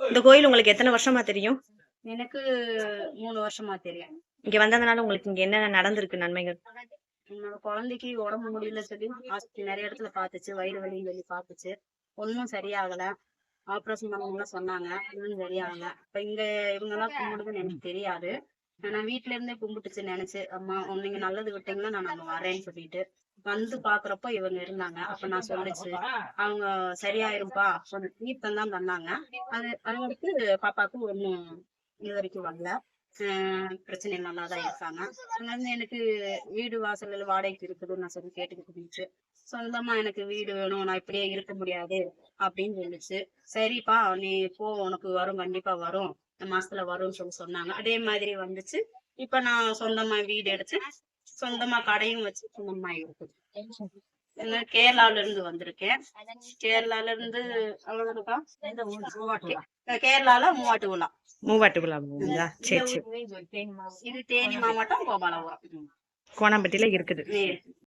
இந்த கோயில் உங்களுக்கு எத்தனை வருஷமா தெரியும்? எனக்கு மூணு வருஷமா தெரியும். இங்க வந்ததுனால உங்களுக்கு இங்க என்ன நடந்திருக்கு நன்மைகள்? என்னோட குழந்தைக்கு உடம்பு முடியல சொல்லி ஹாஸ்பிட்டல் நிறைய இடத்துல பாத்துச்சு வயிறு வலி வலி பாத்துச்சு ஒன்னும் சரியாகல. ஆபரேஷன் பண்ணவங்க சொன்னாங்க. இன்னும் சரியாகல. இப்ப இங்க இவங்க எல்லாம் கும்பிடுதுன்னு எனக்கு தெரியாது. நான் வீட்ல இருந்தே கும்பிட்டுச்சு நினைச்சு அம்மா நீங்க நல்லது விட்டீங்கன்னா நான் அங்க வரேன்னு சொல்லிட்டு வந்து பாக்குறப்போ இவங்க இருந்தாங்க. அப்ப நான் சொல்லிச்சு அவங்க சரியாயிரும்பா. கொஞ்சம் தீர்த்தம் தான் தந்தாங்க. அது அவங்களுக்கு பாப்பாவுக்கு ஒண்ணும் இது வரைக்கும் வரல. பிரச்சனை நல்லா தான் இருக்காங்க. அங்க இருந்து எனக்கு வீடு வாசல்ல வாடகைக்கு இருக்குதுன்னு நான் சொல்லி கேட்டுக்கிட்டு இருந்துச்சு சொந்தமா எனக்கு வீடு வேணும். நான் இப்படியே இருக்க முடியாது அப்படின்னு சொல்லிச்சு. சரிப்பா நீ போ. உனக்கு வரும். கண்டிப்பா வரும். இந்த மாசத்துல வரும்னு சொல்லி சொன்னாங்க. அதே மாதிரி வந்துச்சு. இப்ப நான் சொந்தமா வீடு எடுத்து சொந்தமா கடையும் வச்சு சொந்தமா இருக்குது. கேரளால இருந்து வந்திருக்கேன். கேரளால இருந்து கேரளால மூவாட்டு விழா. மூவாட்டு விழா சரி சரி. இது தேனி மாவட்டம் கோபாலபுரம். கோணாம்பட்டியில இருக்குது.